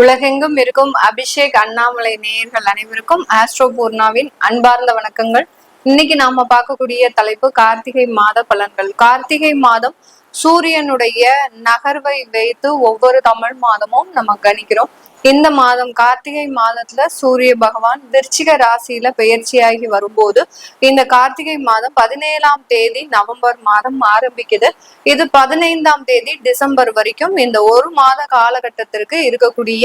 உலகெங்கும் இருக்கும் அபிஷேக் அண்ணாமலை நேயர்கள் அனைவருக்கும் ஆஸ்ட்ரோ பூர்ணாவின் அன்பார்ந்த வணக்கங்கள். இன்னைக்கு நாம பார்க்கக்கூடிய தலைப்பு கார்த்திகை மாத பலன்கள். கார்த்திகை மாதம் சூரியனுடைய நகர்வை வைத்து ஒவ்வொரு தமிழ் மாதமும் நம்ம கணிக்கிறோம். இந்த மாதம் கார்த்திகை மாதத்துல சூரிய பகவான் விருச்சிக ராசியில பெயர்ச்சியாகி வரும்போது இந்த கார்த்திகை மாதம் பதினேழாம் தேதி நவம்பர் மாதம் ஆரம்பிக்குது. இது பதினைந்தாம் தேதி டிசம்பர் வரைக்கும் இந்த ஒரு மாத காலகட்டத்திற்கு இருக்கக்கூடிய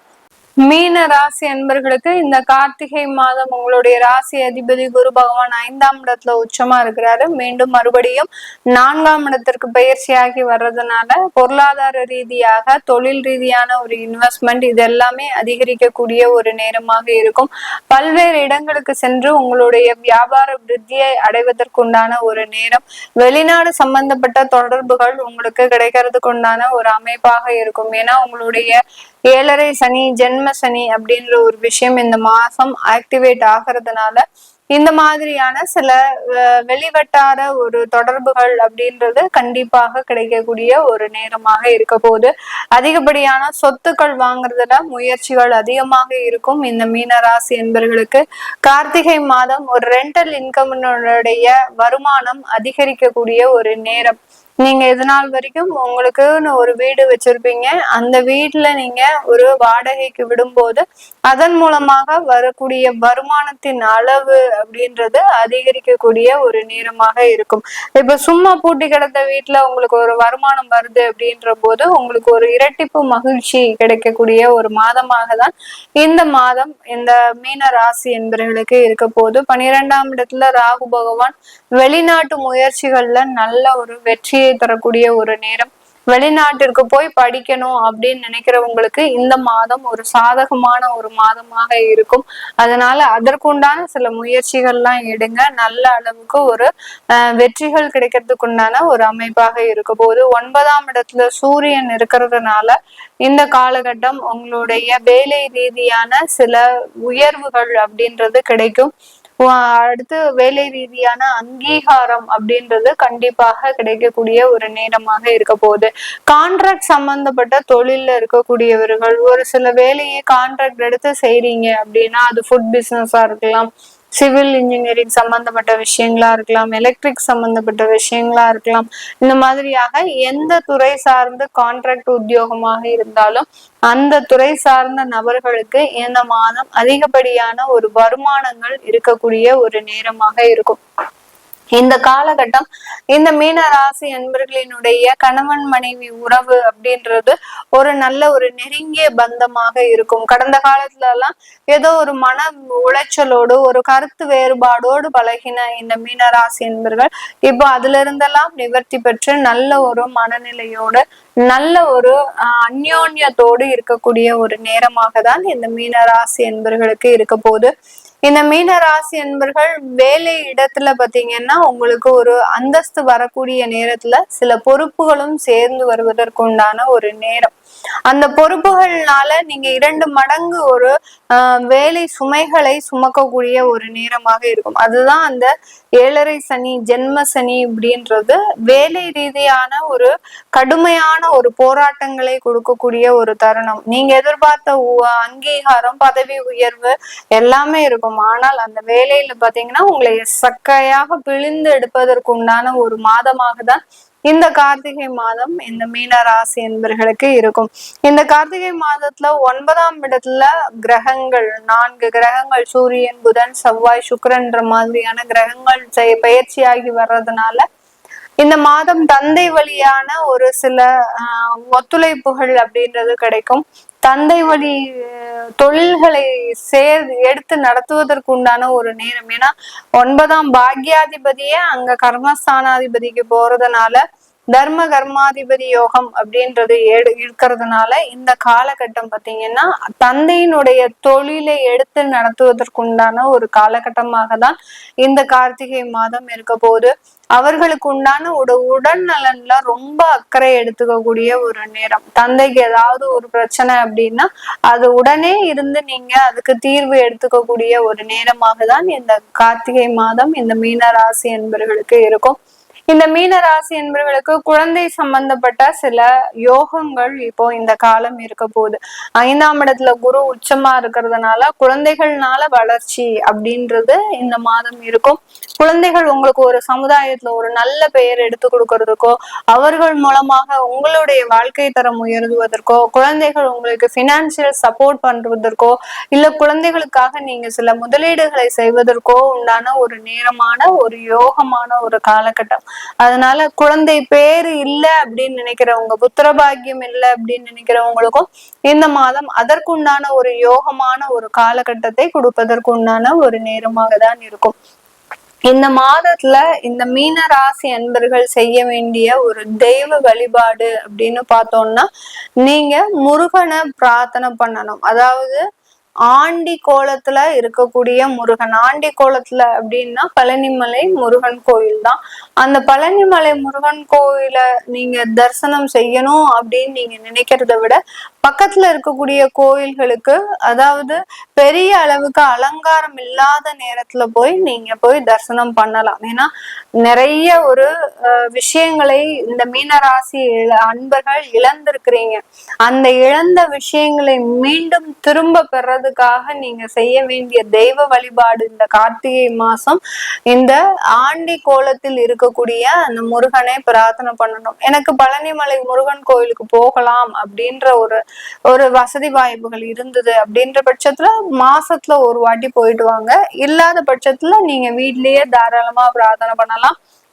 மீன ராசி அன்பர்களுக்கு இந்த கார்த்திகை மாதம் உங்களுடைய ராசி அதிபதி குரு பகவான் ஐந்தாம் இடத்துல உச்சமா இருக்கிறாரு. மீண்டும் மறுபடியும் நான்காம் இடத்திற்கு பயிற்சியாகி வர்றதுனால பொருளாதார ரீதியாக தொழில் ரீதியான ஒரு இன்வெஸ்ட்மெண்ட் இது எல்லாமே அதிகரிக்கக்கூடிய ஒரு நேரமாக இருக்கும். பல்வேறு இடங்களுக்கு சென்று உங்களுடைய வியாபார விருத்தியை அடைவதற்குண்டான ஒரு நேரம் வெளிநாடு சம்பந்தப்பட்ட தொடர்புகள் உங்களுக்கு கிடைக்கிறதுக்கு உண்டான ஒரு அமைப்பாக இருக்கும். ஏன்னா உங்களுடைய ஏழரை சனி ஜென்ம சனி அப்படின்ற ஒரு விஷயம் இந்த மாசம் ஆக்டிவேட் ஆகிறதுனால இந்த மாதிரியான சில வெளிவட்டார ஒரு தொடர்புகள் அப்படின்றது கண்டிப்பாக கிடைக்கக்கூடிய ஒரு நேரமாக இருக்க போது அதிகப்படியான சொத்துக்கள் வாங்குறதுல முயற்சிகள் அதிகமாக இருக்கும். இந்த மீனராசி என்பர்களுக்கு கார்த்திகை மாதம் ஒரு ரெண்டல் இன்கம்னுடைய வருமானம் அதிகரிக்கக்கூடிய ஒரு நேரம். நீங்க இது நாள் வரைக்கும் உங்களுக்குன்னு ஒரு வீடு வச்சிருப்பீங்க. அந்த வீட்டுல நீங்க ஒரு வாடகைக்கு விடும்போது அதன் மூலமாக வரக்கூடிய வருமானத்தின் அளவு அப்படின்றது அதிகரிக்கக்கூடிய ஒரு நேரமாக இருக்கும். இப்ப சும்மா பூட்டி கிடந்த வீட்டுல உங்களுக்கு ஒரு வருமானம் வருது அப்படின்ற போது உங்களுக்கு ஒரு இரட்டிப்பு மகிழ்ச்சி கிடைக்கக்கூடிய ஒரு மாதமாக தான் இந்த மாதம் இந்த மீன ராசி என்பவர்களுக்கு இருக்க போது. பனிரெண்டாம் இடத்துல ராகு பகவான் வெளிநாட்டு முயற்சிகள்ல நல்ல ஒரு வெற்றி வெற்றியை தரக்கூடிய ஒரு நேரம். வெளிநாட்டிற்கு போய் படிக்கணும் அப்படின்னு நினைக்கிறவங்களுக்கு இந்த மாதம் ஒரு சாதகமான ஒரு மாதமாக இருக்கும். அதனால அதற்குண்டான சில முயற்சிகள்லாம் எடுங்க. நல்ல அளவுக்கு ஒரு வெற்றிகள் கிடைக்கிறதுக்கு உண்டான ஒரு அமைப்பாக இருக்க போது ஒன்பதாம் இடத்துல சூரியன் இருக்கிறதுனால இந்த காலகட்டம் உங்களுடைய வேலை ரீதியான சில உயர்வுகள் அப்படின்றது கிடைக்கும். அடுத்து வேலை ரீதியான அங்கீகாரம் அப்படின்றது கண்டிப்பாக கிடைக்கக்கூடிய ஒரு நேரமாக இருக்க போகுது. கான்ட்ராக்ட் சம்பந்தப்பட்ட தொழில்ல இருக்கக்கூடியவர்கள் ஒரு சில வேலையை கான்ட்ராக்ட் எடுத்து செய்றீங்க அப்படின்னா அது ஃபுட் பிசினஸா இருக்கலாம் சிவில் இன்ஜினியரிங் சம்பந்தப்பட்ட விஷயங்களா இருக்கலாம் எலக்ட்ரிக் சம்பந்தப்பட்ட விஷயங்களா இருக்கலாம். இந்த மாதிரியாக எந்த துறை சார்ந்து கான்ட்ராக்ட் உத்தியோகமாக இருந்தாலும் அந்த துறை சார்ந்த நபர்களுக்கு இந்த மாதம் அதிகப்படியான ஒரு வருமானங்கள் இருக்கக்கூடிய ஒரு நேரமாக இருக்கும். இந்த காலகட்டம் இந்த மீன ராசி அன்பர்களினுடைய கணவன் மனைவி உறவு அப்படின்றது ஒரு நல்ல ஒரு நெருங்கிய பந்தமாக இருக்கும். கடந்த காலத்துல எல்லாம் ஏதோ ஒரு மன உளைச்சலோடு ஒரு கருத்து வேறுபாடோடு பழகின இந்த மீன ராசி அன்பர்கள் இப்போ அதுல இருந்தெல்லாம் நிவர்த்தி பெற்று நல்ல ஒரு மனநிலையோடு நல்ல ஒரு அந்யோன்யத்தோடு இருக்கக்கூடிய ஒரு நேரமாக தான் இந்த மீன ராசி என்பர்களுக்கு இருக்க போகுது. இந்த மீன ராசி என்பர்கள் வேலை இடத்துல பாத்தீங்கன்னா உங்களுக்கு ஒரு அந்தஸ்து வரக்கூடிய நேரத்துல சில பொறுப்புகளும் சேர்ந்து வருவதற்கு உண்டான ஒரு நேரம். அந்த பொறுப்புகள்னால நீங்க இரண்டு மடங்கு ஒரு வேலை சுமைகளை சுமக்கக்கூடிய ஒரு நேரமாக இருக்கும். அதுதான் அந்த ஏழரை சனி ஜென்ம சனி அப்படின்றது வேலை ரீதியான ஒரு கடுமையான ஒரு போராட்டங்களை கொடுக்கக்கூடிய ஒரு தருணம். நீங்க எதிர்பார்த்த அங்கீகாரம் பதவி உயர்வு எல்லாமே இருக்கும். ஆனால் அந்த வேலையில பாத்தீங்கன்னா உங்களை சக்கையாக பிழிந்து எடுப்பதற்கு உண்டான ஒரு மாதமாக தான் இந்த கார்த்திகை மாதம் இந்த மீன ராசி என்பர்களுக்கு இருக்கும். இந்த கார்த்திகை மாதத்துல ஒன்பதாம் இடத்துல கிரகங்கள் நான்கு கிரகங்கள் சூரியன் புதன் செவ்வாய் சுக்கரன்ற மாதிரியான கிரகங்கள் பயிற்சியாகி வர்றதுனால இந்த மாதம் தந்தை வழியான ஒரு சில ஒத்துழைப்புகள் அப்படின்றது கிடைக்கும். தந்தை வழி தொழில்களை சேர் எடுத்து நடத்துவதற்கு உண்டான ஒரு நேரம். ஏன்னா ஒன்பதாம் பாக்யாதிபதியே அங்க கர்மஸ்தானாதிபதிக்கு போறதுனால தர்ம கர்மாதிபதி யோகம் அப்படின்றது எடு இருக்கிறதுனால இந்த காலகட்டம் பார்த்தீங்கன்னா தந்தையினுடைய தொழிலை எடுத்து நடத்துவதற்குண்டான ஒரு காலகட்டமாக தான் இந்த கார்த்திகை மாதம் இருக்க போது அவர்களுக்கு உண்டான ஒரு உடல் நலன்ல ரொம்ப அக்கறை எடுத்துக்கக்கூடிய ஒரு நேரம். தந்தைக்கு ஏதாவது ஒரு பிரச்சனை அப்படின்னா அது உடனே இருந்து நீங்க அதுக்கு தீர்வு எடுத்துக்கக்கூடிய ஒரு நேரமாக தான் இந்த கார்த்திகை மாதம் இந்த மீனராசி என்பவர்களுக்கு இருக்கும். இந்த மீன ராசி என்பவர்களுக்கு குழந்தை சம்பந்தப்பட்ட சில யோகங்கள் இப்போ இந்த காலம் இருக்க போகுது. ஐந்தாம் இடத்துல குரு உச்சமா இருக்கிறதுனால குழந்தைகள்னால வளர்ச்சி அப்படின்றது இந்த மாதம் இருக்கும். குழந்தைகள் உங்களுக்கு ஒரு சமுதாயத்துல ஒரு நல்ல பெயர் எடுத்து கொடுக்கறதுக்கோ அவர்கள் மூலமாக உங்களுடைய வாழ்க்கை தரம் உயர்த்துவதற்கோ குழந்தைகள் உங்களுக்கு பினான்சியல் சப்போர்ட் பண்றதற்கோ இல்ல குழந்தைகளுக்காக நீங்க சில முதலீடுகளை செய்வதற்கோ உண்டான ஒரு நேரமான ஒரு யோகமான ஒரு காலகட்டம். அதனால குழந்தை பேரு இல்ல அப்படின்னு நினைக்கிறவங்க புத்திரபாகியம் இல்லை அப்படின்னு நினைக்கிறவங்களுக்கும் இந்த மாதம் அதற்குண்டான ஒரு யோகமான ஒரு காலகட்டத்தை கொடுப்பதற்குண்டான ஒரு நேரமாக தான் இருக்கும். இந்த மாதத்துல இந்த மீன ராசி அன்பர்கள் செய்ய வேண்டிய ஒரு தெய்வ வழிபாடு அப்படின்னு பார்த்தோம்னா நீங்க முருகனை பிரார்த்தனை பண்ணணும். அதாவது ஆண்டி கோலத்துல இருக்கக்கூடிய முருகன். ஆண்டி கோலத்துல அப்படின்னா பழனிமலை முருகன் கோயில் தான். அந்த பழனிமலை முருகன் கோயில நீங்க தரிசனம் செய்யணும் அப்படின்னு நீங்க நினைக்கிறத விட பக்கத்துல இருக்கக்கூடிய கோயில்களுக்கு அதாவது பெரிய அளவுக்கு அலங்காரம் இல்லாத நேரத்துல போய் நீங்க போய் தரிசனம் பண்ணலாம். ஏன்னா நிறைய ஒரு விஷயங்களை இந்த மீனராசி அன்பர்கள் இழந்திருக்கிறீங்க. அந்த இழந்த விஷயங்களை மீண்டும் திரும்ப பெறதுக்காக நீங்க செய்ய வேண்டிய தெய்வ வழிபாடு இந்த கார்த்திகை மாசம் இந்த ஆண்டி கோலத்தில் இருக்கக்கூடிய அந்த முருகனை பிரார்த்தனை பண்ணணும். எனக்கு பழனிமலை முருகன் கோயிலுக்கு போகலாம் அப்படின்ற ஒரு ஒரு வசதி வாய்ப்புகள் இருந்தது அப்படின்ற பட்சத்துல மாசத்துல ஒரு வாட்டி போயிட்டு வாங்க. இல்லாத பட்சத்துல நீங்க வீட்லயே தாராளமா பிரார்த்தனை பண்ணலாம்.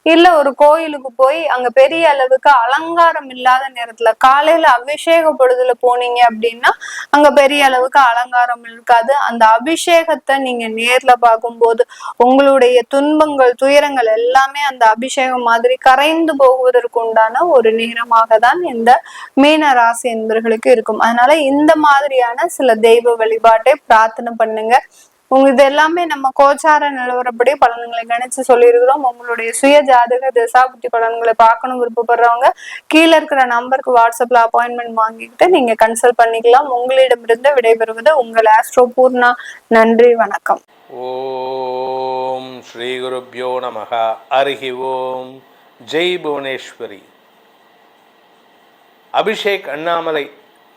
இல்ல ஒரு கோயிலுக்கு போய் அங்க பெரிய அளவுக்கு அலங்காரம் இல்லாத நேரத்துல காலையில அபிஷேக பொழுதுல போனீங்க அப்படின்னா அங்க பெரிய அளவுக்கு அலங்காரம் இருக்காது. அந்த அபிஷேகத்தை நீங்க நேர்ல பார்க்கும்போது உங்களுடைய துன்பங்கள் துயரங்கள் எல்லாமே அந்த அபிஷேகம் மாதிரி கரைந்து போகுவதற்கு உண்டான ஒரு நேரமாக தான் இந்த மீன ராசி என்பர்களுக்கு இருக்கும். அதனால இந்த மாதிரியான சில தெய்வ வழிபாட்டை பிரார்த்தனை பண்ணுங்க. உங்க இது எல்லாமே நம்ம கோச்சார நிலவரப்படி பலன்களை கணிச்சு சொல்லியிருக்கிறோம். உங்களுடைய சுய ஜாதக திசாபுத்தி பலன்களை பார்க்கணும் விருப்பப்படுறவங்க கீழே இருக்கிற நம்பருக்கு வாட்ஸ்அப்ல அப்பாயின்மெண்ட் வாங்கிக்கிட்டு நீங்க கன்சல்ட் பண்ணிக்கலாம். உங்களிடமிருந்து விடைபெறுவது உங்கள் ஆஸ்ட்ரோ பூர்ணா. நன்றி வணக்கம். ஓம் ஸ்ரீ குருப்யோ நமகா. அருகி ஓம். ஜெய் புவனேஸ்வரி. அபிஷேக் அண்ணாமலை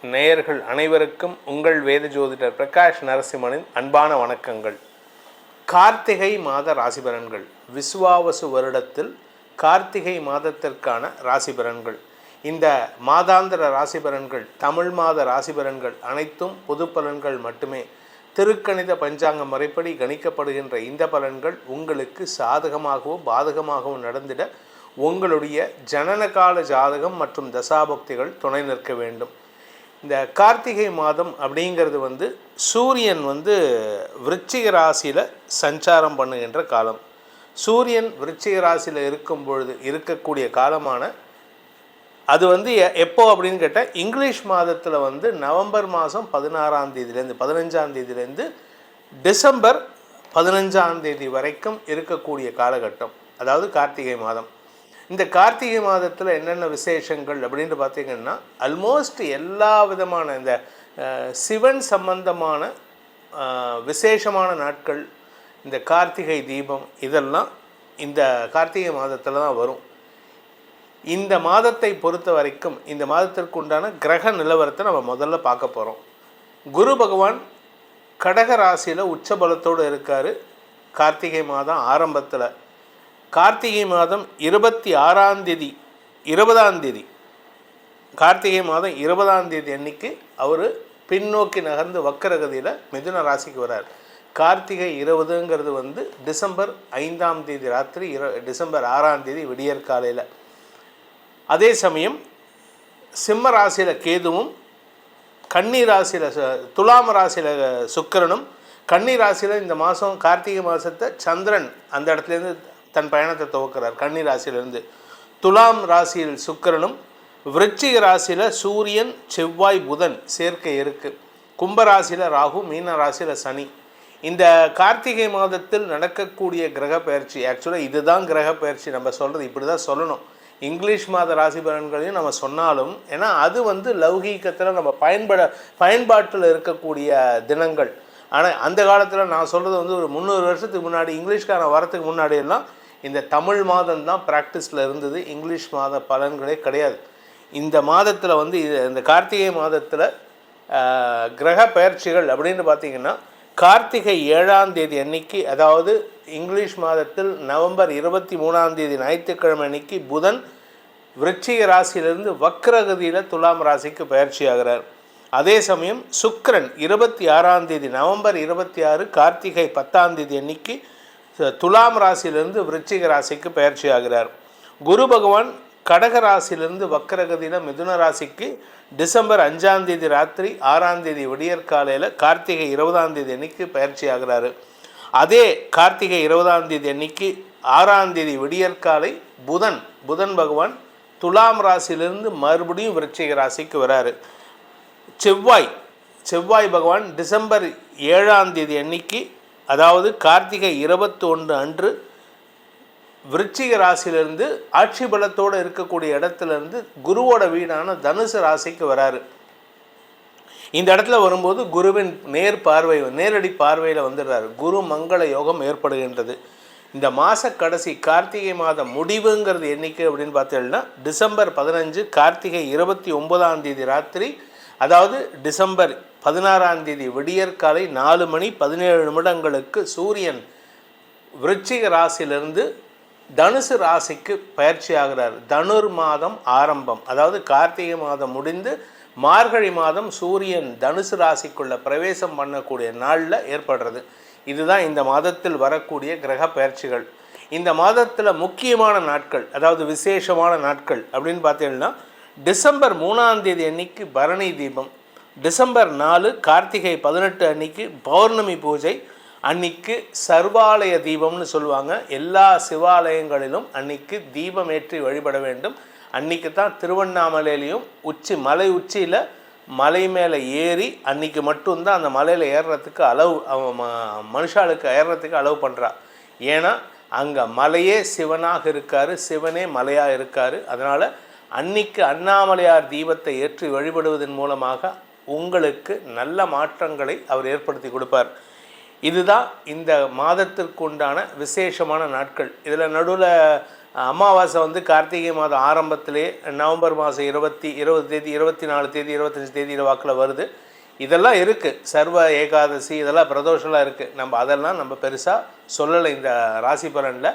நேயர்கள் அனைவருக்கும் உங்கள் வேத ஜோதிடர் பிரகாஷ் நரசிம்மனின் அன்பான வணக்கங்கள். கார்த்திகை மாத ராசி பலன்கள் விசுவாவசு வருடத்தில் கார்த்திகை மாதத்திற்கான ராசி பலன்கள் இந்த மாதாந்திர ராசி பலன்கள் தமிழ் மாத ராசி பலன்கள் அனைத்தும் பொது பலன்கள் மட்டுமே. திருக்கணித பஞ்சாங்க முறைப்படி கணிக்கப்படுகின்ற இந்த பலன்கள் உங்களுக்கு சாதகமாகவும் பாதகமாகவும் நடந்திட உங்களுடைய ஜனனகால ஜாதகம் மற்றும் தசாபக்திகள் துணை நிற்க வேண்டும். இந்த கார்த்திகை மாதம் அப்படிங்கிறது வந்து சூரியன் வந்து விருச்சிக ராசியில் சஞ்சாரம் பண்ணுகின்ற காலம். சூரியன் விருச்சிக ராசியில் இருக்கும் பொழுது இருக்கக்கூடிய காலமான அது வந்து எ- எப்போ அப்படின்னு கேட்டால் இங்கிலீஷ் மாதத்தில் வந்து நவம்பர் மாதம் பதினாறாம் தேதியிலேருந்து பதினஞ்சாம் தேதியிலேருந்து டிசம்பர் பதினஞ்சாம் தேதி வரைக்கும் இருக்கக்கூடிய காலகட்டம். அதாவது கார்த்திகை மாதம். இந்த கார்த்திகை மாதத்தில் என்னென்ன விசேஷங்கள் அப்படின்ட்டு பார்த்தீங்கன்னா அல்மோஸ்ட் எல்லா விதமான இந்த சிவன் சம்பந்தமான விசேஷமான நாட்கள் இந்த கார்த்திகை தீபம் இதெல்லாம் இந்த கார்த்திகை மாதத்தில் தான் வரும். இந்த மாதத்தை பொறுத்த வரைக்கும் இந்த மாதத்திற்கு உண்டான கிரக நிலவரத்தை நம்ம முதல்ல பார்க்க போகிறோம் குரு பகவான் கடக ராசியில் உச்சபலத்தோடு இருக்கார். கார்த்திகை மாதம் ஆரம்பத்தில். கார்த்திகை மாதம் இருபத்தி ஆறாம் தேதி இருபதாம் தேதி. கார்த்திகை மாதம் இருபதாம் தேதி அன்னைக்கு அவர் பின்னோக்கி நகர்ந்து வக்கரகதியில் மிதுன ராசிக்கு வரார். கார்த்திகை இருபதுங்கிறது வந்து டிசம்பர் ஐந்தாம் தேதி ராத்திரி இர டிசம்பர் ஆறாம் தேதி விடியற் காலையில். அதே சமயம் சிம்ம ராசியில் கேதுவும் கன்னி ராசியில் துலாம ராசியில் சுக்கிரனும் கன்னி ராசியில் இந்த மாதம் கார்த்திகை மாதத்தை சந்திரன் அந்த இடத்துலேருந்து தன் பயணத்தை துவக்கிறார். கன்னி ராசியிலிருந்து துலாம் ராசியில் சுக்கிரனும் விருச்சிக ராசியில் சூரியன் செவ்வாய் புதன் சேர்க்கை இருக்குது கும்பராசியில் ராகு மீன ராசியில் சனி. இந்த கார்த்திகை மாதத்தில் நடக்கக்கூடிய கிரக பயிற்சி ஆக்சுவலாக இதுதான் கிரக பயிற்சி. நம்ம சொல்கிறது இப்படி தான் சொல்லணும். இங்கிலீஷ் மாத ராசி பலன்களையும் நம்ம சொன்னாலும் ஏன்னா அது வந்து லௌகீகத்தில் நம்ம பயன்பட பயன்பாட்டில் இருக்கக்கூடிய தினங்கள். ஆனால் அந்த காலத்தில் நான் சொல்கிறது வந்து ஒரு முந்நூறு வருஷத்துக்கு முன்னாடி இங்கிலீஷ்கான வரத்துக்கு முன்னாடியெல்லாம் இந்த தமிழ் மாதம் தான் ப்ராக்டிஸில் இருந்தது. இங்கிலீஷ் மாத பலன்களே கிடையாது. இந்த மாதத்தில் வந்து இது இந்த கார்த்திகை மாதத்தில் கிரக பயிற்சிகள் அப்படின்னு பார்த்தீங்கன்னா கார்த்திகை ஏழாம் தேதி அன்னைக்கு அதாவது இங்கிலீஷ் மாதத்தில் நவம்பர் இருபத்தி மூணாம் தேதி ஞாயிற்றுக்கிழமை அன்னைக்கு புதன் விருச்சிக ராசியிலிருந்து வக்ரகதியில் துலாம் ராசிக்கு பயிற்சி ஆகிறார். அதே சமயம் சுக்ரன் இருபத்தி ஆறாம் தேதி நவம்பர் இருபத்தி ஆறு கார்த்திகை பத்தாம் தேதி அன்னைக்கு துலாம் ராசியிலிருந்து விருச்சிக ராசிக்கு பயிற்சி ஆகிறார். குரு பகவான் கடக ராசியிலிருந்து வக்கரகதியில் மிதுன ராசிக்கு டிசம்பர் அஞ்சாம் தேதி ராத்திரி ஆறாம் தேதி விடியற்காலையில் கார்த்திகை இருபதாம் தேதி அன்னைக்கு பயிற்சி ஆகிறாரு. அதே கார்த்திகை இருபதாம் தேதி அன்னைக்கு ஆறாம் தேதி விடியற்காலை புதன் புதன் பகவான் துலாம் ராசியிலிருந்து மறுபடியும் விருச்சிக ராசிக்கு வராரு. செவ்வாய் செவ்வாய் பகவான் டிசம்பர் ஏழாம் தேதி அன்னைக்கு அதாவது கார்த்திகை இருபத்தி ஒன்று அன்று விருச்சிக ராசியிலிருந்து ஆட்சி பலத்தோடு இருக்கக்கூடிய இடத்துல இருந்து குருவோட வீடான தனுசு ராசிக்கு வராரு. இந்த இடத்துல வரும்போது குருவின் நேர் பார்வை நேரடி பார்வையில் வந்துடுறாரு. குரு மங்கள யோகம் ஏற்படுகின்றது. இந்த மாத கடைசி கார்த்திகை மாதம் முடிவுங்கிறது எண்ணிக்கை அப்படின்னு பார்த்தீங்கன்னா டிசம்பர் பதினஞ்சு கார்த்திகை இருபத்தி ஒன்பதாம் தேதி ராத்திரி அதாவது டிசம்பர் பதினாறாம் தேதி விடியற்காலை நாலு மணி பதினேழு நிமிடங்களுக்கு சூரியன் விருச்சிக ராசியிலிருந்து தனுசு ராசிக்கு பயிற்சி ஆகிறார் தனுர் மாதம் ஆரம்பம். அதாவது கார்த்திகை மாதம் முடிந்து மார்கழி மாதம் சூரியன் தனுசு ராசிக்குள்ள பிரவேசம் பண்ணக்கூடிய நாளில் ஏற்படுறது. இதுதான் இந்த மாதத்தில் வரக்கூடிய கிரக பயிற்சிகள். இந்த மாதத்தில் முக்கியமான நாட்கள் அதாவது விசேஷமான நாட்கள் அப்படின்னு பார்த்தீங்கன்னா டிசம்பர் மூணாம் தேதி அன்னைக்கு பரணி தீபம் டிசம்பர் நாலு கார்த்திகை பதினெட்டு அன்னைக்கு பௌர்ணமி பூஜை. அன்னைக்கு சர்வாலய தீபம்னு சொல்லுவாங்க. எல்லா சிவாலயங்களிலும் அன்னைக்கு தீபம் ஏற்றி வழிபட வேண்டும். அன்னைக்கு தான் திருவண்ணாமலையிலையும் உச்சி மலை உச்சியில் மலை மேலே ஏறி அன்னைக்கு மட்டும்தான் அந்த மலையில் ஏறுறதுக்கு அளவு மனுஷாளுக்கு ஏறுறதுக்கு அளவு பண்ணுறா ஏன்னா அங்கே மலையே சிவனாக இருக்கார். சிவனே மலையாக இருக்கார். அதனால் அன்னைக்கு அண்ணாமலையார் தீபத்தை ஏற்றி வழிபடுவதன் மூலமாக உங்களுக்கு நல்ல மாற்றங்களை அவர் ஏற்படுத்தி கொடுப்பார். இதுதான் இந்த மாதத்திற்கு உண்டான விசேஷமான நாட்கள். இதில் நடுவில் அமாவாசை வந்து கார்த்திகை மாதம் ஆரம்பத்திலே நவம்பர் மாதம் இருபத்தி இருபது தேதி இருபத்தி நாலு தேதி இருபத்தஞ்சி தேதி வாக்கில் வருது. இதெல்லாம் இருக்குது சர்வ ஏகாதசி இதெல்லாம் பிரதோஷம்லாம் இருக்குது நம்ம அதெல்லாம் நம்ம பெருசாக சொல்லலை இந்த ராசி பலனில்.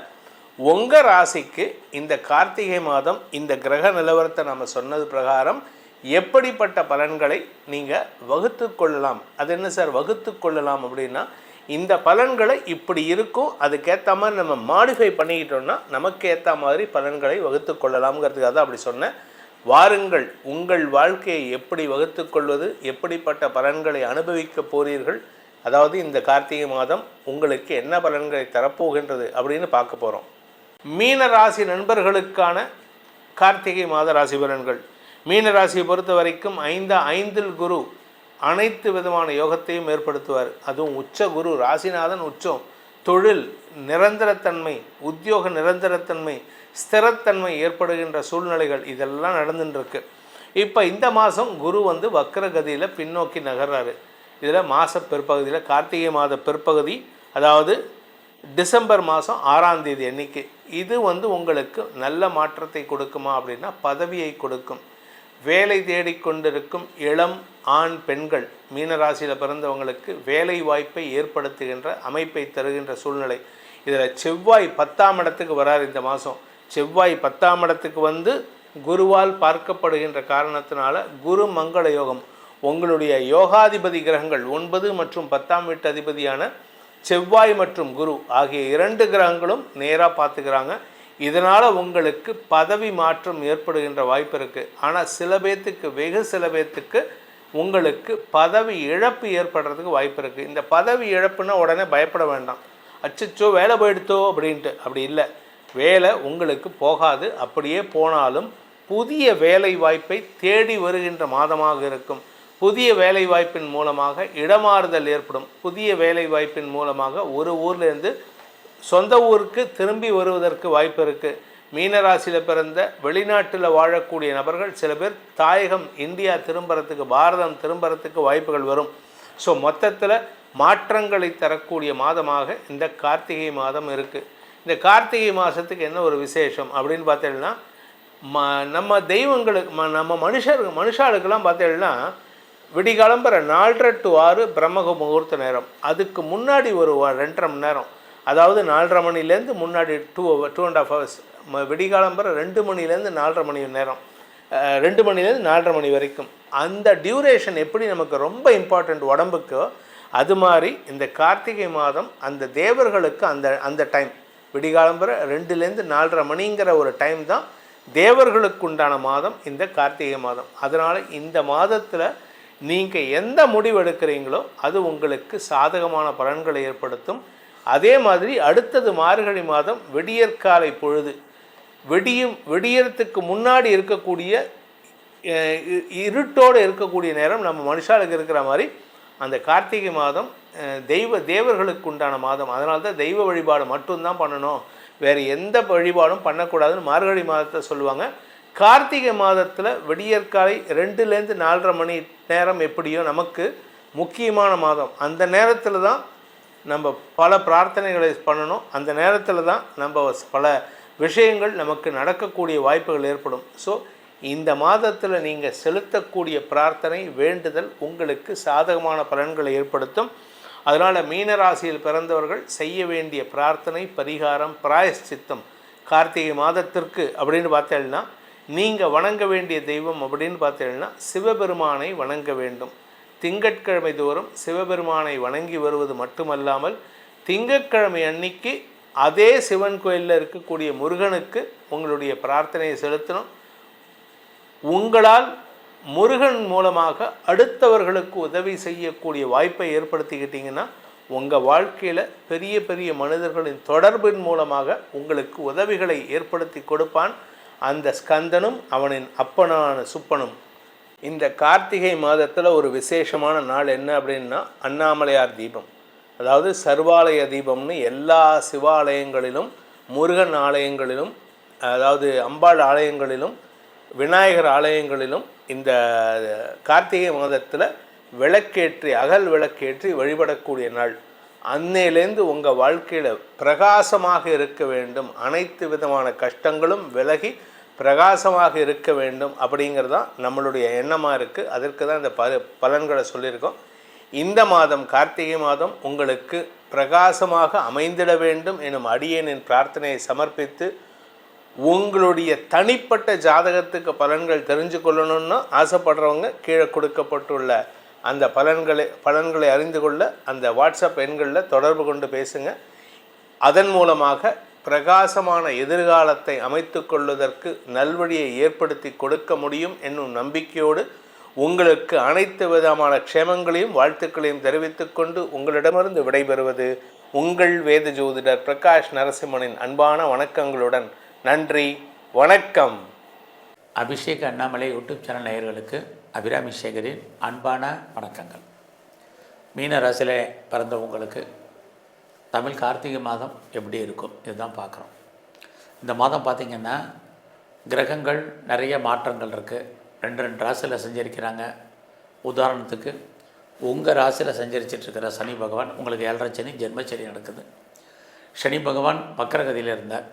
உங்கள் ராசிக்கு இந்த கார்த்திகை மாதம் இந்த கிரக நிலவரத்தை நம்ம சொன்னது பிரகாரம் எப்படிப்பட்ட பலன்களை நீங்கள் வகுத்து கொள்ளலாம்? அது என்ன சார் வகுத்து கொள்ளலாம் அப்படின்னா இந்த பலன்களை இப்படி இருக்கும் அதுக்கேற்ற மாதிரி நம்ம மாடிஃபை பண்ணிக்கிட்டோம்னா நமக்கு ஏற்ற மாதிரி பலன்களை வகுத்து கொள்ளலாம்ங்கிறதுக்காக தான் அப்படி சொன்னேன். வாருங்கள் உங்கள் வாழ்க்கையை எப்படி வகுத்து கொள்வது எப்படிப்பட்ட பலன்களை அனுபவிக்க போறீர்கள்? அதாவது இந்த கார்த்திகை மாதம் உங்களுக்கு என்ன பலன்களை தரப்போகின்றது அப்படின்னு பார்க்க போகிறோம் மீன ராசி நண்பர்களுக்கான கார்த்திகை மாத ராசி பலன்கள். மீன ராசியை பொறுத்த வரைக்கும் ஐந்து ஐந்தில் குரு அனைத்து விதமான யோகத்தையும் ஏற்படுத்துவார். அதுவும் உச்ச குரு ராசிநாதன் உச்சம். தொழில் நிரந்தரத்தன்மை உத்தியோக நிரந்தரத்தன்மை ஸ்திரத்தன்மை ஏற்படுகின்ற சூழ்நிலைகள் இதெல்லாம் நடந்துட்டுருக்கு. இப்போ இந்த மாதம் குரு வந்து வக்கரகதியில் பின்னோக்கி நகர்றாரு. இதில் மாத பிற்பகுதியில் கார்த்திகை மாத பிற்பகுதி அதாவது டிசம்பர் மாதம் ஆறாம் தேதி அன்னைக்கு. இது வந்து உங்களுக்கு நல்ல மாற்றத்தை கொடுக்குமா அப்படின்னா பதவியை கொடுக்கும். வேலை தேடிக்கொண்டிருக்கும் இளம் ஆண் பெண்கள் மீனராசியில் பிறந்தவங்களுக்கு வேலை வாய்ப்பை ஏற்படுத்துகின்ற அமைப்பை தருகின்ற சூழ்நிலை. இதில் செவ்வாய் பத்தாம் இடத்துக்கு வரார் இந்த மாதம் செவ்வாய் பத்தாம் இடத்துக்கு வந்து குருவால் பார்க்கப்படுகின்ற காரணத்தினால குரு மங்கள யோகம். உங்களுடைய யோகாதிபதி கிரகங்கள் ஒன்பது மற்றும் பத்தாம் வீட்டு அதிபதியான செவ்வாய் மற்றும் குரு ஆகிய இரண்டு கிரகங்களும் நேராக பார்த்துக்கிறாங்க. இதனால் உங்களுக்கு பதவி மாற்றம் ஏற்படுகின்ற வாய்ப்பு இருக்குது ஆனால் சில பேர்த்துக்கு வெகு சில பேர்த்துக்கு உங்களுக்கு பதவி இழப்பு ஏற்படுறதுக்கு வாய்ப்பு இருக்குது இந்த பதவி இழப்புன்னா உடனே பயப்பட வேண்டாம். அச்சச்சோ வேலை போயிடுத்தோ அப்படின்ட்டு. அப்படி இல்லை. வேலை உங்களுக்கு போகாது. அப்படியே போனாலும் புதிய வேலை வாய்ப்பை தேடி வருகின்ற மாதமாக இருக்கும். புதிய வேலை வாய்ப்பின் மூலமாக இடமாறுதல் ஏற்படும். புதிய வேலை வாய்ப்பின் மூலமாக ஒரு ஊர்லேருந்து சொந்த ஊருக்கு திரும்பி வருவதற்கு வாய்ப்பு இருக்குது மீனராசியில் பிறந்த வெளிநாட்டில் வாழக்கூடிய நபர்கள் சில பேர் தாயகம் இந்தியா திரும்புறதுக்கு பாரதம் திரும்புறதுக்கு வாய்ப்புகள் வரும். ஸோ மொத்தத்தில் மாற்றங்களை தரக்கூடிய மாதமாக இந்த கார்த்திகை மாதம் இருக்குது இந்த கார்த்திகை மாதத்துக்கு என்ன ஒரு விசேஷம் அப்படின்னு பார்த்தீங்கன்னா ம நம்ம தெய்வங்களுக்கு ம நம்ம மனுஷர் மனுஷாளுக்கெல்லாம் பார்த்தீங்கன்னா விடிகாலம்பர நாலரை டு ஆறு பிரம்மக முகூர்த்த நேரம். அதுக்கு முன்னாடி ஒரு ரெண்டரை மணி நேரம். அதாவது நாலரை மணிலேருந்து முன்னாடி two two and half hours விடிகாலம்பர ரெண்டு மணிலேருந்து நாலரை மணி நேரம். ரெண்டு மணிலேருந்து நாலரை மணி வரைக்கும். அந்த டியூரேஷன் எப்படி நமக்கு ரொம்ப இம்பார்ட்டண்ட் உடம்புக்கோ அது மாதிரி இந்த கார்த்திகை மாதம் அந்த தேவர்களுக்கு அந்த அந்த டைம் விடிகாலம்பர ரெண்டுலேருந்து நாலரை மணிங்கிற ஒரு டைம் தான் தேவர்களுக்கு உண்டான மாதம் இந்த கார்த்திகை மாதம். அதனால் இந்த மாதத்தில் நீங்கள் எந்த முடிவு எடுக்கிறீங்களோ அது உங்களுக்கு சாதகமான பலன்களை ஏற்படுத்தும். அதே மாதிரி அடுத்தது மார்கழி மாதம் வெடியற்காலை பொழுது. வெடியும் வெடியறத்துக்கு முன்னாடி இருக்கக்கூடிய இருட்டோடு இருக்கக்கூடிய நேரம் நம்ம மனுஷாளுக்கு இருக்கிற மாதிரி அந்த கார்த்திகை மாதம் தெய்வ தேவர்களுக்கு உண்டான மாதம். அதனால தான் தெய்வ வழிபாடு மட்டும்தான் பண்ணணும். வேறு எந்த வழிபாடும் பண்ணக்கூடாதுன்னு மார்கழி மாதத்தை சொல்லுவாங்க. கார்த்திகை மாதத்தில் விடியற்காலை ரெண்டுலேருந்து நாலரை மணி நேரம் எப்படியோ நமக்கு முக்கியமான மாதம். அந்த நேரத்தில் தான் நம்ம பல பிரார்த்தனைகளை பண்ணணும். அந்த நேரத்தில் தான் நம்ம பல விஷயங்கள் நமக்கு நடக்கக்கூடிய வாய்ப்புகள் ஏற்படும். ஸோ இந்த மாதத்தில் நீங்கள் செலுத்தக்கூடிய பிரார்த்தனை வேண்டுதல் உங்களுக்கு சாதகமான பலன்களை ஏற்படுத்தும். அதனால் மீனராசியில் பிறந்தவர்கள் செய்ய வேண்டிய பிரார்த்தனை பரிகாரம் பிராயஷ்சித்தம் கார்த்திகை மாதத்திற்கு அப்படின்னு பார்த்தேன்னா நீங்கள் வணங்க வேண்டிய தெய்வம் அப்படின்னு பார்த்தீங்கன்னா சிவபெருமானை வணங்க வேண்டும். திங்கட்கிழமை தோறும் சிவபெருமானை வணங்கி வருவது மட்டுமல்லாமல் திங்கட்கிழமை அன்னைக்கு அதே சிவன் கோயிலில் இருக்கக்கூடிய முருகனுக்கு உங்களுடைய பிரார்த்தனையை செலுத்தணும். உங்களால் முருகன் மூலமாக அடுத்தவர்களுக்கு உதவி செய்யக்கூடிய வாய்ப்பை ஏற்படுத்திக்கிட்டிங்கன்னா உங்கள் வாழ்க்கையில் பெரிய பெரிய மனிதர்களின் தொடர்பின் மூலமாக உங்களுக்கு உதவிகளை ஏற்படுத்தி கொடுப்பான். அந்த ஸ்கந்தனும் அவனின் அப்பனான சுப்பனும் இந்த கார்த்திகை மாதத்தில் ஒரு விசேஷமான நாள் என்ன அப்படின்னா அண்ணாமலையார் தீபம். அதாவது சர்வாலய தீபம்னு எல்லா சிவாலயங்களிலும் முருகன் ஆலயங்களிலும் அதாவது அம்பாள் ஆலயங்களிலும் விநாயகர் ஆலயங்களிலும் இந்த கார்த்திகை மாதத்தில் விளக்கேற்றி அகல் விளக்கேற்றி வழிபடக்கூடிய நாள். அன்னையிலேருந்து உங்கள் வாழ்க்கையில் பிரகாசமாக இருக்க வேண்டும். அனைத்து விதமான கஷ்டங்களும் விலகி பிரகாசமாக இருக்க வேண்டும் அப்படிங்கிறது தான் நம்மளுடைய எண்ணமாக இருக்குது அதற்கு தான் இந்த ப பலன்களை சொல்லியிருக்கோம். இந்த மாதம் கார்த்திகை மாதம் உங்களுக்கு பிரகாசமாக அமைந்திட வேண்டும் எனும் அடியேனின் பிரார்த்தனையை சமர்ப்பித்து உங்களுடைய தனிப்பட்ட ஜாதகத்துக்கு பலன்கள் தெரிஞ்சு கொள்ளணும்னு ஆசைப்படுறவங்க கீழே கொடுக்கப்பட்டுள்ள அந்த பலன்களை பலன்களை அறிந்து கொள்ள அந்த வாட்ஸ்அப் எண்களில் தொடர்பு கொண்டு பேசுங்க. அதன் மூலமாக பிரகாசமான எதிர்காலத்தை அமைத்து கொள்வதற்கு நல்வழியை ஏற்படுத்தி கொடுக்க முடியும் என்னும் நம்பிக்கையோடு உங்களுக்கு அனைத்து விதமான க்ஷேமங்களையும் வாழ்த்துக்களையும் தெரிவித்துக்கொண்டு உங்களிடமிருந்து விடைபெறுவது உங்கள் வேத ஜோதிடர் பிரகாஷ் நரசிம்மனின் அன்பான வணக்கங்களுடன் நன்றி வணக்கம். அபிஷேக் அண்ணாமலை யூடியூப் சேனல் நேயர்களுக்கு அபிராமி சேகரின் அன்பான வணக்கங்கள். மீன ராசியில் பிறந்தவங்களுக்கு தமிழ் கார்த்திகை மாதம் எப்படி இருக்கும்? இதுதான் பார்க்குறோம். இந்த மாதம் பார்த்திங்கன்னா கிரகங்கள் நிறைய மாற்றங்கள் இருக்குது ரெண்டு ரெண்டு ராசியில் செஞ்சிருக்கிறாங்க. உதாரணத்துக்கு உங்கள் ராசியில் செஞ்சரிச்சிட்ருக்கிற சனி பகவான் உங்களுக்கு ஏழரை சனி ஜென்மச்சனி நடக்குது. சனி பகவான் வக்கரகதியில் இருந்தார்.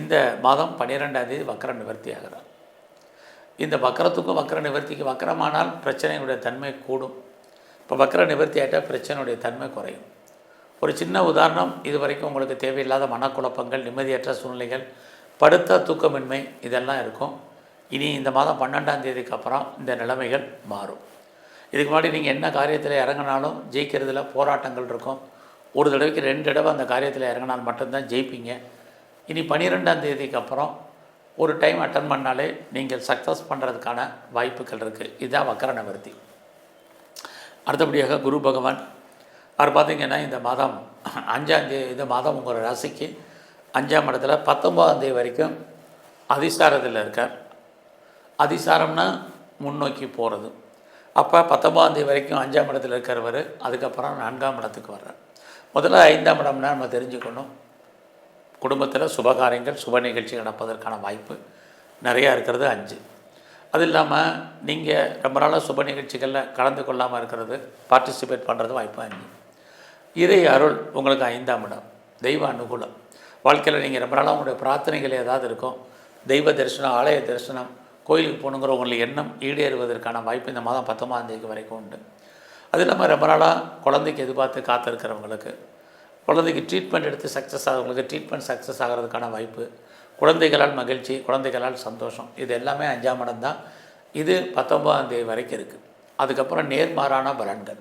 இந்த மாதம் பன்னிரெண்டாம் தேதி வக்கர நிவர்த்தி ஆகிறார். இந்த வக்கரத்துக்கும் வக்கர நிவர்த்திக்கு வக்கரமானால் பிரச்சனையுடைய தன்மை கூடும். இப்போ வக்கர நிவர்த்தி ஆகிட்டால் பிரச்சனையுடைய தன்மை குறையும். ஒரு சின்ன உதாரணம் இது வரைக்கும் உங்களுக்கு தேவையில்லாத மனக்குழப்பங்கள் நிம்மதியற்ற சூழ்நிலைகள் படுத்த தூக்கமின்மை இதெல்லாம் இருக்கும். இனி இந்த மாதம் பன்னெண்டாம் தேதிக்கு அப்புறம் இந்த நிலைமைகள் மாறும். இதுக்கு முன்னாடி நீங்கள் என்ன காரியத்தில் இறங்கினாலும் ஜெயிக்கிறதுல போராட்டங்கள் இருக்கும். ஒரு தடவைக்கு ரெண்டு தடவை அந்த காரியத்தில் இறங்கினால் மட்டும்தான் ஜெயிப்பீங்க. இனி பன்னிரெண்டாம் தேதிக்கு அப்புறம் ஒரு டைம் அட்டன் பண்ணாலே நீங்கள் சக்ஸஸ் பண்ணுறதுக்கான வாய்ப்புகள் இருக்குது இதுதான் வக்கர நிவர்த்தி அடுத்தபடியாக குரு பகவான் அவர் பார்த்தீங்கன்னா இந்த மாதம் அஞ்சாம் தேதி இந்த மாதம் உங்கள் ராசிக்கு அஞ்சாம் இடத்துல பத்தொம்போதாம் தேதி வரைக்கும் அதிசாரத்தில் இருக்கார். அதிசாரம்னா முன்னோக்கி போகிறது அப்போ பத்தொம்போதாம் தேதி வரைக்கும் அஞ்சாம் இடத்துல இருக்கிறவர் அதுக்கப்புறம் நான்காம் இடத்துக்கு வர்றார். முதல்ல ஐந்தாம் இடம்னா நம்ம தெரிஞ்சுக்கணும். குடும்பத்தில் சுபகாரியங்கள் சுப நிகழ்ச்சி நடப்பதற்கான வாய்ப்பு நிறையா இருக்கிறது அஞ்சு. அது இல்லாமல் நீங்கள் ரொம்ப நாளாக சுப நிகழ்ச்சிகளில் கலந்து கொள்ளாமல் இருக்கிறது பார்ட்டிசிபேட் பண்ணுறது வாய்ப்பு அஞ்சு. இறை அருள் உங்களுக்கு ஐந்தாம் இடம். தெய்வ அனுகூலம். வாழ்க்கையில் நீங்கள் ரொம்ப நாளாக உங்களுடைய பிரார்த்தனைகள் ஏதாவது இருக்கும். தெய்வ தரிசனம் ஆலய தரிசனம் கோயிலுக்கு போகணுங்கிற உங்களுக்கு எண்ணம் ஈடேறுவதற்கான வாய்ப்பு இந்த மாதம் பத்தொம்பதாம் தேதி வரைக்கும் உண்டு. அது இல்லாமல் ரொம்ப நாளாக குழந்தைக்கு எதிர்பார்த்து காத்திருக்கிறவங்களுக்கு குழந்தைக்கு ட்ரீட்மெண்ட் எடுத்து சக்ஸஸ் ஆகிறவங்களுக்கு ட்ரீட்மெண்ட் சக்ஸஸ் ஆகிறதுக்கான வாய்ப்பு குழந்தைகளால் மகிழ்ச்சி குழந்தைகளால் சந்தோஷம் இது எல்லாமே அஞ்சாம் இடம் தான். இது பத்தொன்பதாம் தேதி வரைக்கும் இருக்குது அதுக்கப்புறம் நேர்மாறான பலன்கள்.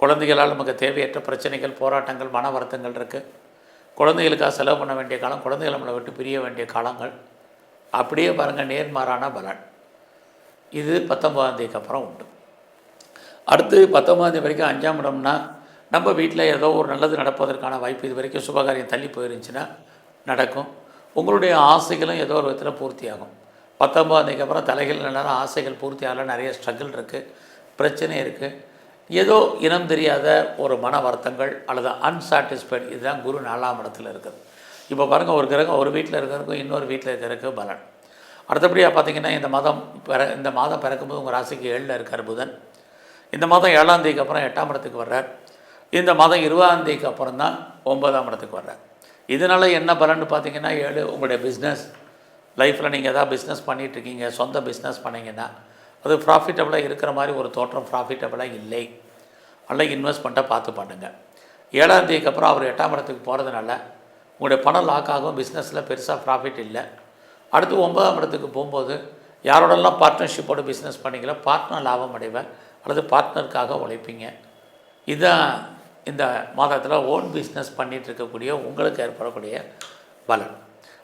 குழந்தைகளால் நமக்கு தேவையற்ற பிரச்சனைகள் போராட்டங்கள் மன வருத்தங்கள் இருக்குது குழந்தைகளுக்காக செலவு பண்ண வேண்டிய காலம் குழந்தைகள் நம்மளை விட்டு பிரிய வேண்டிய காலங்கள். அப்படியே பாருங்கள் நேர்மாறான பலன். இது பத்தொம்பதாந்தேதிக்கு அப்புறம் உண்டு. அடுத்து பத்தொன்பதாம் தேதி வரைக்கும் அஞ்சாம் இடம்னா நம்ம வீட்டில் ஏதோ ஒரு நல்லது நடப்பதற்கான வாய்ப்பு இது வரைக்கும் சுபகாரியம் தள்ளி போயிருந்துச்சுன்னா நடக்கும். உங்களுடைய ஆசைகளும் ஏதோ ஒரு விதத்தில் பூர்த்தியாகும். பத்தொம்பதாந்தேதிக்கு அப்புறம் தலைகள் நேரம் ஆசைகள் பூர்த்தி ஆகல நிறைய ஸ்ட்ரகிள் இருக்குது பிரச்சனை இருக்குது ஏதோ இனம் தெரியாத ஒரு மன வருத்தங்கள் அல்லது அன்சாட்டிஸ்ஃபைட் இதுதான் குரு நாலாம் இடத்துல இருக்குது. இப்போ பாருங்கள் ஒரு கிரகம் ஒரு வீட்டில் இருக்கிறதுக்கும் இன்னொரு வீட்டில் இருக்கிறதுக்கு பலன். அடுத்தபடியாக பார்த்தீங்கன்னா இந்த மாதம் பிற இந்த மாதம் பிறக்கும்போது உங்கள் ராசிக்கு ஏழில் இருக்கார் புதன். இந்த மாதம் ஏழாம் தேதிக்கு அப்புறம் எட்டாம் இடத்துக்கு வர்றார். இந்த மாதம் இருபதாம் தேதிக்கு அப்புறம் தான் ஒன்பதாம் இடத்துக்கு வர்றார். இதனால் என்ன பலன்னு பார்த்தீங்கன்னா ஏழு உங்களுடைய பிஸ்னஸ் லைஃப்பில் நீங்கள் எதாவது பிஸ்னஸ் பண்ணிகிட்ருக்கீங்க சொந்த பிஸ்னஸ் பண்ணிங்கன்னா அது ப்ராஃபிட்டபுளாக இருக்கிற மாதிரி ஒரு தோற்றம் ப்ராஃபிட்டபுளாக இல்லை. அல்ல இன்வெஸ்ட்மெண்ட்டை பார்த்து பண்ணுங்கள் ஏழாம் தேதிக்கு அப்புறம் அவர் எட்டாம் இடத்துக்கு போகிறதுனால உங்களுடைய பணம் லாக் ஆகும் பிஸ்னஸில் பெருசாக ப்ராஃபிட் இல்லை. அடுத்து ஒன்பதாம் இடத்துக்கு போகும்போது யாரோடெல்லாம் பார்ட்னர்ஷிப்போடு பிஸ்னஸ் பண்ணீங்களோ பார்ட்னர் லாபம் அடைவேன் அல்லது பார்ட்னருக்காக உழைப்பீங்க. இதுதான் இந்த மாதத்தில் ஓன் பிஸ்னஸ் பண்ணிகிட்டு இருக்கக்கூடிய உங்களுக்கு ஏற்படக்கூடிய பலன்.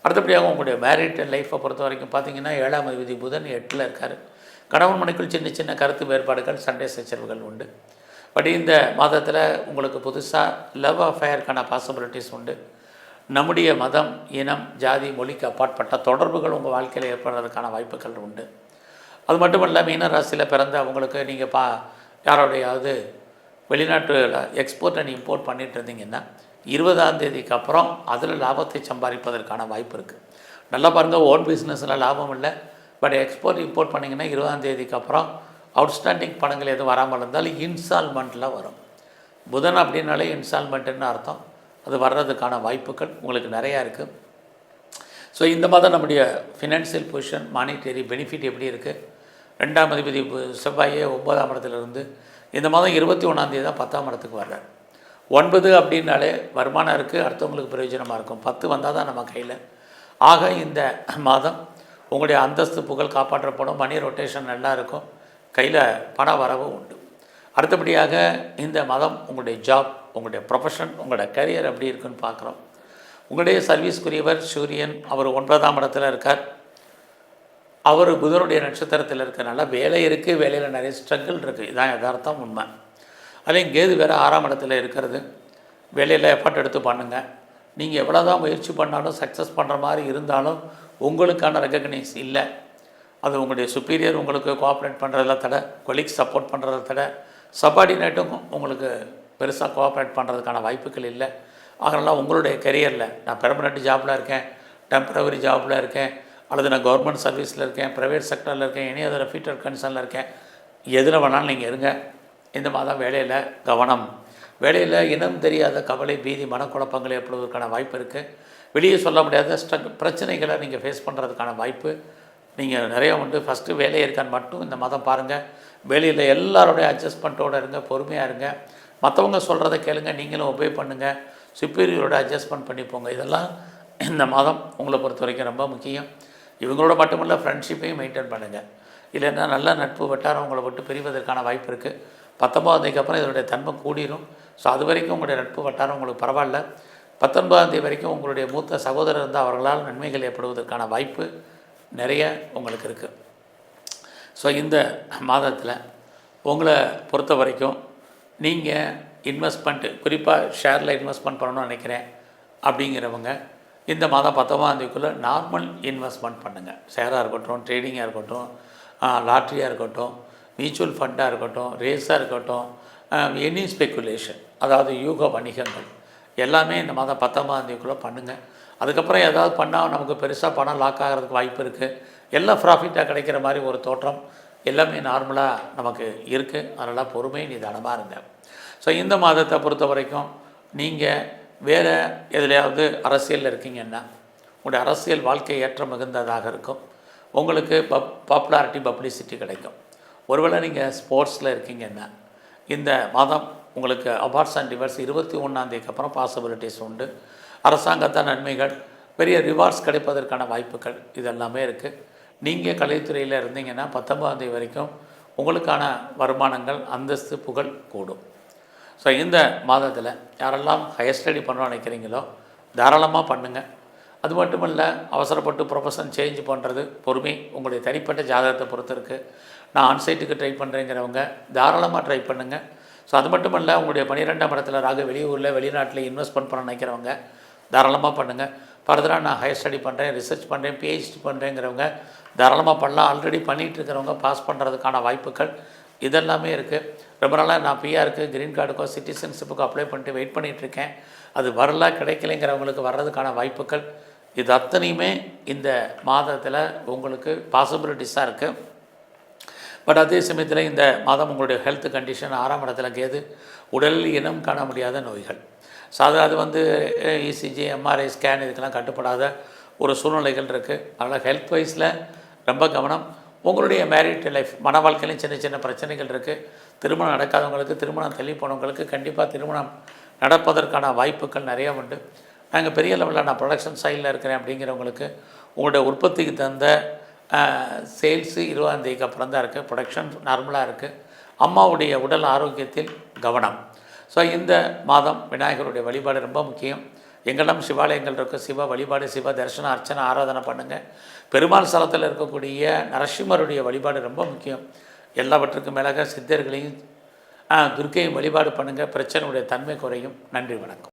அடுத்தபடியாக உங்களுடைய மேரிட் லைஃப்பை பொறுத்த வரைக்கும் பார்த்தீங்கன்னா ஏழாம் அதிபதி புதன் எட்டில் இருக்கார். கணவன் மனைக்குள் சின்ன சின்ன கருத்து வேறுபாடுகள் சண்டை சச்சரவுகள் உண்டு. பட் இந்த மாதத்தில் உங்களுக்கு புதுசாக லவ் அஃபேருக்கான பாசிபிலிட்டிஸ் உண்டு. நம்முடைய மதம் இனம் ஜாதி மொழிக்கு அப்பாற்பட்ட தொடர்புகள் உங்கள் வாழ்க்கையில் ஏற்படுறதுக்கான வாய்ப்புகள் உண்டு. அது மட்டும் இல்லை மீன ராசியில் பிறந்த அவங்களுக்கு நீங்கள் பா யாரோடையாவது வெளிநாட்டில் எக்ஸ்போர்ட் அண்ட் இம்போர்ட் பண்ணிட்டு இருந்தீங்கன்னா இருபதாம் தேதிக்கு அப்புறம் அதில் லாபத்தை சம்பாதிப்பதற்கான வாய்ப்பு இருக்குது நல்லா பாருங்கள் ஓன் பிஸ்னஸில் லாபம் இல்லை பட் எக்ஸ்போர்ட் இம்போர்ட் பண்ணிங்கன்னா இருபதாம் தேதிக்கு அப்புறம் அவுட்ஸ்டாண்டிங் பணங்கள் எதுவும் வராமல் இருந்தாலும் இன்ஸ்டால்மெண்ட்டில் வரும். புதன் அப்படின்னாலே இன்ஸ்டால்மெண்ட்டுன்னு அர்த்தம். அது வர்றதுக்கான வாய்ப்புகள் உங்களுக்கு நிறையா இருக்குது ஸோ இந்த மாதம் நம்முடைய ஃபினான்சியல் பொசிஷன் மானிட்டரி பெனிஃபிட் எப்படி இருக்குது ரெண்டாம் அதிபதி பு- செவ்வாயே ஒன்பதாம் இடத்துலேருந்து இந்த மாதம் இருபத்தி ஒன்றாந்தேதி தான் பத்தாம் இடத்துக்கு வர்றார். ஒன்பது அப்படின்னாலே வருமானம் இருக்குது அடுத்தவங்களுக்கு பிரயோஜனமாக இருக்கும். பத்து வந்தால் தான் நம்ம கையில். ஆக இந்த மாதம் உங்களுடைய அந்தஸ்து புகழ் காப்பாற்றப்படும். மணி ரொட்டேஷன் நல்லா இருக்கும். கையில் பண வரவு உண்டு. அடுத்தபடியாக இந்த மதம் உங்களுடைய ஜாப் உங்களுடைய ப்ரொஃபஷன் உங்களுடைய கரியர் எப்படி இருக்குன்னு பார்க்குறோம். உங்களுடைய சர்வீஸ்க்குரியவர் சூரியன் அவர் ஒன்பதாம் இடத்துல இருக்கார். அவர் புதனுடைய நட்சத்திரத்தில் இருக்கிறனால வேலை இருக்குது வேலையில் நிறைய ஸ்ட்ரகிள் இருக்குது இதான் யதார்த்தம் உண்மை. அதையும் கேது வேறு ஆறாம் இடத்துல இருக்கிறது. வேலையில் எஃபர்ட் எடுத்து பண்ணுங்கள் நீங்கள் எவ்வளோ தான் முயற்சி பண்ணாலும் சக்ஸஸ் பண்ணுற மாதிரி இருந்தாலும் உங்களுக்கான ரெக்கக்னைஸ் இல்லை. அது உங்களுடைய சுப்பீரியர் உங்களுக்கு கோஆப்ரேட் பண்ணுறதில் தடை கொலிக் சப்போர்ட் பண்ணுறத தடை. சப்பார்டினேட்டும் உங்களுக்கு பெருசாக கோஆப்ரேட் பண்ணுறதுக்கான வாய்ப்புகள் இல்லை. அதனால் உங்களுடைய கெரியரில் நான் பெர்மனெண்ட் ஜாபில் இருக்கேன் டெம்பரவரி ஜாபில் இருக்கேன் அல்லது நான் கவர்மெண்ட் சர்வீஸில் இருக்கேன் ப்ரைவேட் செக்டரில் இருக்கேன் எனி அதர் ஃபீட்டர் கன்சர்னில் இருக்கேன். எதில் வேணாலும் நீங்கள் இருங்க. இந்த மாதம் வேலையில் கவனம். வேலையில் இனம் தெரியாத கவலை பீதி மனக்குழப்பங்கள் ஏற்படுவதற்கான வாய்ப்பு இருக்குது வெளியே சொல்ல முடியாத ஸ்ட்ரக் பிரச்சனைகளை நீங்கள் ஃபேஸ் பண்ணுறதுக்கான வாய்ப்பு. நீங்கள் நிறைய உண்டு. ஃபஸ்ட்டு வேலை இருக்கான்னு மட்டும் இந்த மதம் பாருங்கள் வேலையில் எல்லாரோடைய அட்ஜஸ்ட்மெண்ட்டோடு இருங்க பொறுமையாக இருங்க. மற்றவங்க சொல்கிறத கேளுங்க நீங்களும் ஒபே பண்ணுங்கள் சுப்பீரியரோட அட்ஜஸ்ட்மெண்ட் பண்ணி போங்க. இதெல்லாம் இந்த மதம் உங்களை பொறுத்த வரைக்கும் ரொம்ப முக்கியம். இவங்களோட மட்டுமல்ல ஃப்ரெண்ட்ஷிப்பையும் மெயின்டைன் பண்ணுங்கள் இல்லைன்னா நல்ல நட்பு வட்டாரம் உங்களை விட்டு பிரிவதற்கான வாய்ப்பு இருக்குது பத்தொம்பதாந்தேதிக்கு அப்புறம் இதனுடைய தன்மை கூடிரும். ஸோ அது வரைக்கும் உங்களுடைய நட்பு வட்டாரம் உங்களுக்கு பரவாயில்ல. பத்தொன்பதாம் தேதி வரைக்கும் உங்களுடைய மூத்த சகோதரர் இருந்தால் அவர்களால் நன்மைகள் ஏற்படுவதற்கான வாய்ப்பு நிறைய உங்களுக்கு இருக்குது ஸோ இந்த மாதத்தில் உங்களை பொறுத்த வரைக்கும் நீங்கள் இன்வெஸ்ட்மெண்ட்டு குறிப்பாக ஷேரில் இன்வெஸ்ட்மெண்ட் பண்ணணும்னு நினைக்கிறேன் அப்படிங்கிறவங்க இந்த மாதம் பத்தொம்பதாம் தேதிக்குள்ளே நார்மல் இன்வெஸ்ட்மெண்ட் பண்ணுங்கள் ஷேராக இருக்கட்டும் ட்ரேடிங்காக இருக்கட்டும் லாட்ரியாக இருக்கட்டும் மியூச்சுவல் ஃபண்டாக இருக்கட்டும் ரேஸாக இருக்கட்டும் எனி ஸ்பெக்குலேஷன் அதாவது யூக வணிகங்கள் எல்லாமே இந்த மாதம் பத்தொம்பதாம் தேதிக்குள்ளே பண்ணுங்கள் அதுக்கப்புறம் ஏதாவது பண்ணால் நமக்கு பெருசாக பணம் லாக் ஆகிறதுக்கு வாய்ப்பு இருக்குது எல்லாம் ப்ராஃபிட்டாக கிடைக்கிற மாதிரி ஒரு தோற்றம் எல்லாமே நார்மலாக நமக்கு இருக்குது அதனால் பொறுமை நிதானமாக இருந்தேன் ஸோ இந்த மாதத்தை பொறுத்த வரைக்கும் நீங்கள் வேறு எதுலையாவது அரசியலில் இருக்கீங்கன்னா உங்களுடைய அரசியல் வாழ்க்கை ஏற்ற மிகுந்ததாக இருக்கும். உங்களுக்கு பப் பாப்புலாரிட்டி பப்ளிசிட்டி கிடைக்கும். ஒருவேளை நீங்கள் ஸ்போர்ட்ஸில் இருக்கீங்கன்னா இந்த மாதம் உங்களுக்கு அபார்ட்ஸ் அண்ட் டிவர்ஸ் இருபத்தி ஒன்றாந்தேதிக்கு அப்புறம் பாசிபிலிட்டிஸ் உண்டு. அரசாங்கத்தால் நன்மைகள் பெரிய ரிவார்ட்ஸ் கிடைப்பதற்கான வாய்ப்புகள் இதெல்லாமே இருக்குது நீங்கள் கலைத்துறையில் இருந்தீங்கன்னா பத்தொன்பதாந்தேதி வரைக்கும் உங்களுக்கான வருமானங்கள் அந்தஸ்து புகழ் கூடும். ஸோ இந்த மாதத்தில் யாரெல்லாம் ஹையர் ஸ்டடி பண்ணணும் நினைக்கிறீங்களோ தாராளமாக பண்ணுங்கள் அது மட்டும் இல்லை அவசரப்பட்டு ப்ரொஃபஷன் சேஞ்ச் பண்ணுறது பொறுமை உங்களுடைய தனிப்பட்ட ஜாதகத்தை பொறுத்து இருக்குது நான் ஆன்சைட்டுக்கு ட்ரை பண்ணுறேங்கிறவங்க தாராளமாக ட்ரை பண்ணுங்கள் ஸோ அது மட்டும் இல்லை உங்களுடைய பன்னிரெண்டாம் இடத்துல ராக வெளியூரில் வெளிநாட்டில் இன்வெஸ்ட்மெண்ட் பண்ண நினைக்கிறவங்க தாராளமாக பண்ணுங்கள் ஃபர்தராக நான் ஹையர் ஸ்டடி பண்ணுறேன் ரிசர்ச் பண்ணுறேன் பிஹெச்டி பண்ணுறேங்கிறவங்க தாராளமாக பண்ணலாம். ஆல்ரெடி பண்ணிகிட்டு இருக்கிறவங்க பாஸ் பண்ணுறதுக்கான வாய்ப்புகள் இதெல்லாமே இருக்குது ரொம்ப நாளாக நான் பிஆருக்கு க்ரீன் கார்டுக்கோ சிட்டிசன்ஷிப்புக்கோ அப்ளை பண்ணிட்டு வெயிட் பண்ணிகிட்டு இருக்கேன் அது வரல கிடைக்கலைங்கிறவங்களுக்கு வர்றதுக்கான வாய்ப்புகள் இது அத்தனையுமே இந்த மாதத்தில் உங்களுக்கு பாசிபிலிட்டிஸாக இருக்குது பட் அதே சமயத்தில் இந்த மாதம் உங்களுடைய ஹெல்த் கண்டிஷன் ஆறாம் இடத்துல கேது உடல் இனம் காண முடியாத நோய்கள். சாதாரண அது வந்து இசிஜி எம்ஆர்ஐ ஸ்கேன் இதுக்கெல்லாம் கட்டுப்படாத ஒரு சூழ்நிலைகள் இருக்குது அதனால் ஹெல்த் வைஸில் ரொம்ப கவனம். உங்களுடைய மேரிட் லைஃப் மன வாழ்க்கையிலும் சின்ன சின்ன பிரச்சனைகள் இருக்குது திருமணம் நடக்காதவங்களுக்கு திருமணம் தள்ளி போனவங்களுக்கு கண்டிப்பாக திருமணம் நடப்பதற்கான வாய்ப்புகள் நிறைய உண்டு. நாங்கள் பெரிய லெவலில் நான் ப்ரொடக்ஷன் சைடில் இருக்கிறேன் அப்படிங்கிறவங்களுக்கு உங்களுடைய உற்பத்திக்கு தந்த சேல்ஸு இருபதாந்தேதிக்கு அப்புறம் தான் இருக்குது ப்ரொடக்ஷன் நார்மலாக இருக்குது அம்மாவுடைய உடல் ஆரோக்கியத்தில் கவனம். ஸோ இந்த மாதம் விநாயகருடைய வழிபாடு ரொம்ப முக்கியம். எங்களிடம் சிவாலயங்கள் இருக்குது சிவ வழிபாடு சிவ தரிசனம் அர்ச்சனை ஆராதனை பண்ணுங்கள் பெருமாள் ஸ்தலத்தில் இருக்கக்கூடிய நரசிம்மருடைய வழிபாடு ரொம்ப முக்கியம். எல்லாவற்றுக்கும் மேலாக சித்தர்களையும் துர்க்கையும் வழிபாடு பண்ணுங்கள் பிரச்சனையுடைய தன்மை குறையும். நன்றி வணக்கம்.